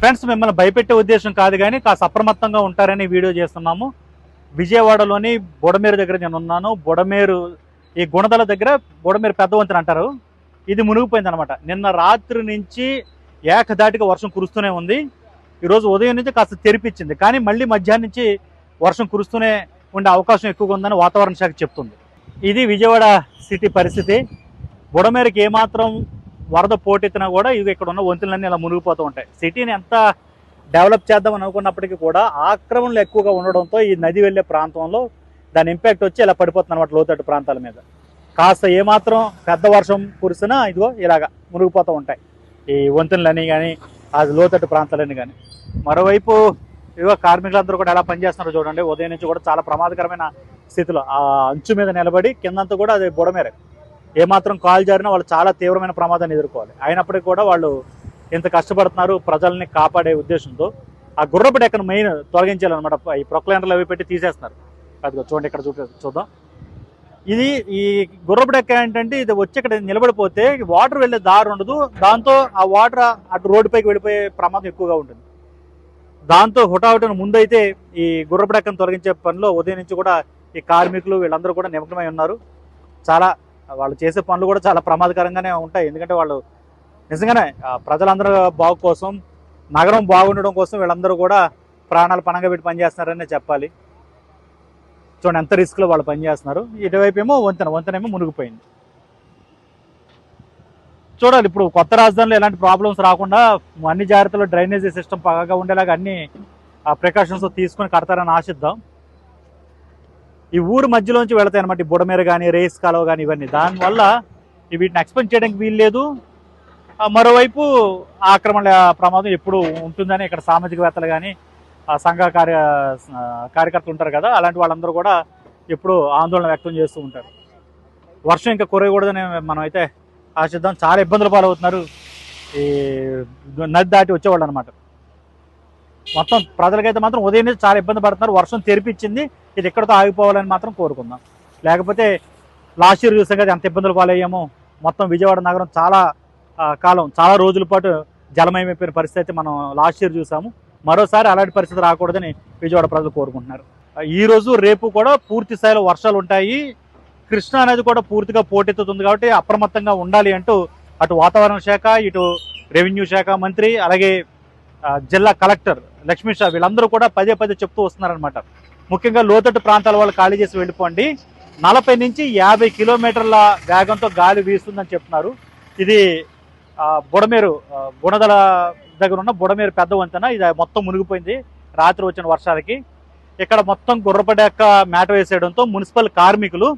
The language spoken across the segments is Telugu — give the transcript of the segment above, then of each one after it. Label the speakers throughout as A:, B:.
A: ఫ్రెండ్స్ మిమ్మల్ని భయపెట్టే ఉద్దేశం కాదు కానీ కాస్త అప్రమత్తంగా ఉంటారని వీడియో చేస్తున్నాము. విజయవాడలోని బుడమేరు దగ్గర నేను ఉన్నాను. బుడమేరు ఈ గుణదల దగ్గర బుడమేరు పెద్ద వంతెన అంటారు. ఇది మునిగిపోయింది అనమాట నిన్న రాత్రి నుంచి ఏకధాటిగా వర్షం కురుస్తూనే ఉంది. ఈరోజు ఉదయం నుంచి కాస్త తెరిపించింది. కానీ మళ్ళీ మధ్యాహ్నం నుంచి వర్షం కురుస్తూనే ఉండే అవకాశం ఎక్కువగా ఉందని వాతావరణ శాఖ చెప్తుంది. ఇది విజయవాడ సిటీ పరిస్థితి. బుడమేరుకి ఏమాత్రం వరద పోటెత్తినా కూడా ఇవి ఇక్కడ ఉన్న వంతులన్నీ ఇలా మునిగిపోతూ ఉంటాయి. సిటీని ఎంత డెవలప్ చేద్దాం అనుకున్నప్పటికీ కూడా ఆక్రమణలు ఎక్కువగా ఉండడంతో ఈ నది వెళ్ళే ప్రాంతంలో దాని ఇంపాక్ట్ వచ్చి ఇలా పడిపోతుంది అనమాట లోతట్టు ప్రాంతాల మీద. కాస్త ఏమాత్రం పెద్ద వర్షం కురిసినా ఇదిగో ఇలాగ మునిగిపోతూ ఉంటాయి. ఈ వంతులన్నీ కానీ అది లోతట్టు ప్రాంతాలని కానీ మరోవైపు ఇదిగో కార్మికులందరూ కూడా ఎలా పనిచేస్తున్నారో చూడండి. ఉదయం నుంచి కూడా చాలా ప్రమాదకరమైన స్థితిలో ఆ అంచు మీద నిలబడి కిందంతా కూడా అది బుడమేరే. ఏమాత్రం కాల్ జారినా వాళ్ళు చాలా తీవ్రమైన ప్రమాదాన్ని ఎదుర్కోవాలి. అయినప్పటికీ కూడా వాళ్ళు ఇంత కష్టపడుతున్నారు ప్రజల్ని కాపాడే ఉద్దేశంతో. ఆ గుర్రపు డెక్కను మెయిన్ తొలగించాలన్నమాట ఈ ప్రొక్లైనర్లు అవి పెట్టి తీసేస్తున్నారు. అదిగో చూడండి ఇక్కడ చూపి చూద్దాం. ఇది ఈ గుర్రపు డెక్క ఏంటంటే ఇది వచ్చి ఇక్కడ నిలబడిపోతే వాటర్ వెళ్ళే దారి ఉండదు. దాంతో ఆ వాటర్ అటు రోడ్డు పైకి వెళ్ళిపోయే ప్రమాదం ఎక్కువగా ఉంటుంది. దాంతో హుటాహుటిన ముందైతే ఈ గుర్రపు డెక్కను తొలగించే పనిలో ఉదయం నుంచి కూడా ఈ కార్మికులు వీళ్ళందరూ కూడా నిమగ్నమై ఉన్నారు. చాలా వాళ్ళు చేసే పనులు కూడా చాలా ప్రమాదకరంగానే ఉంటాయి. ఎందుకంటే వాళ్ళు నిజంగానే ప్రజలందరూ బాగు కోసం నగరం బాగుండడం కోసం వీళ్ళందరూ కూడా ప్రాణాలు పణంగా పెట్టి పనిచేస్తున్నారనే చెప్పాలి. చూడండి ఎంత రిస్క్లో వాళ్ళు పనిచేస్తున్నారు. ఇటువైపు ఏమో వంతెన వంతెన ఏమో మునిగిపోయింది. చూడాలి ఇప్పుడు కొత్త రాజధానిలో ఎలాంటి ప్రాబ్లమ్స్ రాకుండా అన్ని జాగ్రత్తలు డ్రైనేజీ సిస్టమ్ బాగా ఉండేలాగా అన్ని ప్రికాషన్స్ తీసుకొని కడతారని ఆశిద్దాం. ఈ ఊరు మధ్యలోంచి వెళతాయి అనమాట ఈ బుడమేర కానీ రేస్ కాలువ కానీ ఇవన్నీ. దానివల్ల ఈ వీటిని ఎక్స్పెండ్ చేయడానికి వీలు లేదు. మరోవైపు ఆక్రమణ ప్రమాదం ఎప్పుడు ఉంటుందని ఇక్కడ సామాజికవేత్తలు కానీ ఆ సంఘ కార్య కార్యకర్తలు ఉంటారు కదా అలాంటి వాళ్ళందరూ కూడా ఎప్పుడు ఆందోళన వ్యక్తం చేస్తూ ఉంటారు. వర్షం ఇంకా కురయకూడదని మనం అయితే ఆశిద్దాం. చాలా ఇబ్బందులు పాలవుతున్నారు. ఈ నది దాటి వచ్చేవాళ్ళు అనమాట మొత్తం ప్రజలకైతే మాత్రం ఉదయం నుంచి చాలా ఇబ్బంది పడుతున్నారు. వర్షం తెరిపించింది. ఇది ఎక్కడితో ఆగిపోవాలని మాత్రం కోరుకుందాం. లేకపోతే లాస్ట్ ఇయర్ చూసాం కదా ఎంత ఇబ్బందులు పాలయ్యామో. మొత్తం విజయవాడ నగరం చాలా కాలం చాలా రోజుల పాటు జలమయమైపోయిన పరిస్థితి అయితే మనం లాస్ట్ ఇయర్ చూసాము. మరోసారి అలాంటి పరిస్థితి రాకూడదని విజయవాడ ప్రజలు కోరుకుంటున్నారు. ఈ రోజు రేపు కూడా పూర్తి స్థాయిలో వర్షాలు ఉంటాయి. కృష్ణా నది కూడా పూర్తిగా పోటెత్తుతుంది కాబట్టి అప్రమత్తంగా ఉండాలి అంటూ అటు వాతావరణ శాఖ ఇటు రెవెన్యూ శాఖ మంత్రి అలాగే జిల్లా కలెక్టర్ లక్ష్మీ షా వీళ్ళందరూ కూడా పదే పదే చెప్తూ వస్తున్నారనమాట ముఖ్యంగా లోతట్టు ప్రాంతాల వాళ్ళు ఖాళీ చేసి వెళ్ళిపోండి. నలభై నుంచి యాభై కిలోమీటర్ల వేగంతో గాలి వీస్తుందని చెప్తున్నారు. ఇది బుడమేరు ఆ, గుణదల దగ్గర ఉన్న బుడమేరు పెద్ద వంతెన. ఇది మొత్తం మునిగిపోయింది రాత్రి వచ్చిన వర్షాలకి. ఇక్కడ మొత్తం గుర్రపడెక్క మేట వేసేయడంతో మున్సిపల్ కార్మికులు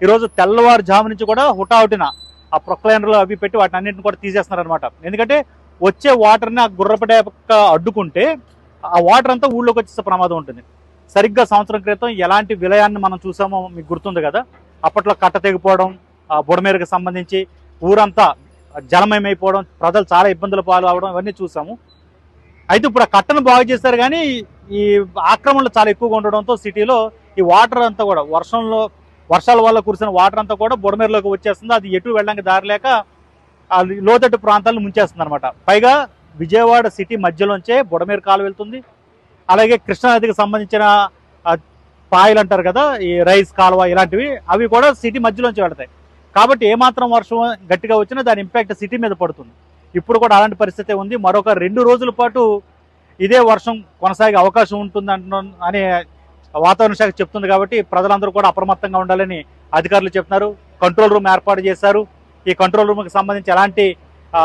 A: ఈరోజు తెల్లవారుజాము నుంచి కూడా హుటాహుటిన ఆ ప్రొక్లైనర్లు అవి పెట్టి వాటిని అన్నింటిని కూడా తీసేస్తున్నారనమాట ఎందుకంటే వచ్చే వాటర్ని ఆ గుర్రపడెక్క అడ్డుకుంటే ఆ వాటర్ అంతా ఊళ్ళోకి వచ్చేసే ప్రమాదం ఉంటుంది. సరిగ్గా సంవత్సరం క్రితం ఎలాంటి విలయాన్ని మనం చూసామో మీకు గుర్తుంది కదా? అప్పట్లో కట్ట తెగిపోవడం ఆ బుడమేరకు సంబంధించి ఊరంతా జలమయమైపోవడం ప్రజలు చాలా ఇబ్బందులు పాలు అవడం ఇవన్నీ చూసాము. అయితే ఇప్పుడు ఆ కట్టను బాగు చేస్తారు కానీ ఈ ఆక్రమణలు చాలా ఎక్కువగా ఉండడంతో సిటీలో ఈ వాటర్ అంతా కూడా వర్షంలో వర్షాల వల్ల కురిసిన వాటర్ అంతా కూడా బుడమేరులోకి వచ్చేస్తుంది. అది ఎటు వెళ్ళడానికి దారి లేక లోతట్టు ప్రాంతాలను ముంచేస్తుంది అనమాట పైగా విజయవాడ సిటీ మధ్యలోంచే బుడమేరు కాలు వెళ్తుంది. అలాగే కృష్ణానదికి సంబంధించిన పాయలు అంటారు కదా ఈ రైస్ కాలువ ఇలాంటివి అవి కూడా సిటీ మధ్యలోంచి పెడతాయి కాబట్టి ఏమాత్రం వర్షం గట్టిగా వచ్చినా దాని ఇంపాక్ట్ సిటీ మీద పడుతుంది. ఇప్పుడు కూడా అలాంటి పరిస్థితి ఉంది. మరొక రెండు రోజుల పాటు ఇదే వర్షం కొనసాగే అవకాశం ఉంటుంది అంటున్నా అని వాతావరణ శాఖ చెప్తుంది కాబట్టి ప్రజలందరూ కూడా అప్రమత్తంగా ఉండాలని అధికారులు చెప్తున్నారు. కంట్రోల్ రూమ్ ఏర్పాటు చేశారు. ఈ కంట్రోల్ రూమ్కి సంబంధించి ఎలాంటి ఆ,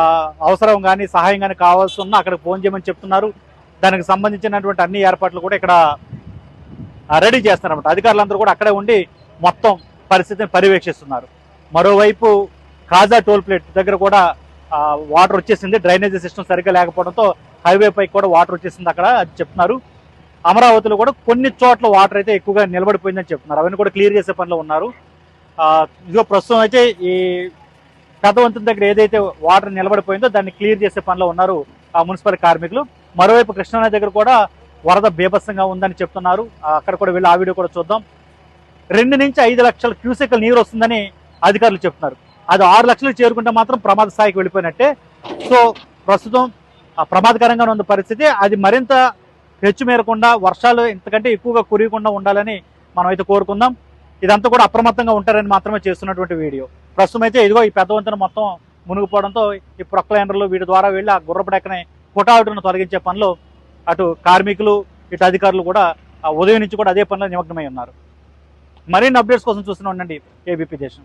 A: అవసరం కానీ సహాయం కానీ కావాల్సి ఉన్నా అక్కడికి ఫోన్ చేయమని చెప్తున్నారు. దానికి సంబంధించినటువంటి అన్ని ఏర్పాట్లు కూడా ఇక్కడ రెడీ చేస్తారన్నమాట అధికారులందరూ కూడా అక్కడే ఉండి మొత్తం పరిస్థితిని పర్యవేక్షిస్తున్నారు. మరోవైపు కాజా టోల్ ప్లేట్ దగ్గర కూడా వాటర్ వచ్చేసింది. డ్రైనేజీ సిస్టమ్ సరిగ్గా లేకపోవడంతో హైవే పైకి కూడా వాటర్ వచ్చేసింది అక్కడ అది చెప్తున్నారు. అమరావతిలో కూడా కొన్ని చోట్ల వాటర్ అయితే ఎక్కువగా నిలబడిపోయిందని చెప్తున్నారు. అవన్నీ కూడా క్లియర్ చేసే పనిలో ఉన్నారు. ఇదిగో ప్రస్తుతం అయితే ఈ పెద్దవంతం దగ్గర ఏదైతే వాటర్ నిలబడిపోయిందో దాన్ని క్లియర్ చేసే పనిలో ఉన్నారు ఆ మున్సిపల్ కార్మికులు. మరోవైపు కృష్ణానది దగ్గర కూడా వరద బీభత్సంగా ఉందని చెప్తున్నారు. అక్కడ కూడా వెళ్ళి ఆ వీడియో కూడా చూద్దాం. రెండు నుంచి ఐదు లక్షల క్యూసెక్ల నీరు వస్తుందని అధికారులు చెప్తున్నారు. అది ఆరు లక్షలు చేరుకుంటే మాత్రం ప్రమాద స్థాయికి వెళ్ళిపోయినట్టే. సో ప్రస్తుతం ఆ, ఉన్న పరిస్థితి. అది మరింత హెచ్చు మేరకుండా వర్షాలు ఇంతకంటే ఎక్కువగా కురియకుండా ఉండాలని మనం అయితే కోరుకుందాం. ఇదంతా కూడా అప్రమత్తంగా ఉంటారని మాత్రమే చేస్తున్నటువంటి వీడియో. ప్రస్తుతం అయితే ఇదిగో ఈ పెద్ద వంతెన మొత్తం మునిగిపోవడంతో ఈ ప్రొక్లైనర్లు వీటి ద్వారా వెళ్ళి ఆ గుర్రపు డెక్కని తొలగించే పనిలో అటు కార్మికులు ఇటు అధికారులు కూడా ఆ ఉదయం నుంచి కూడా అదే పనిలో నిమగ్నమై ఉన్నారు. మరిన్ని అప్డేట్స్ కోసం చూస్తూనే ఉండండి ఏబీపీ దేశం.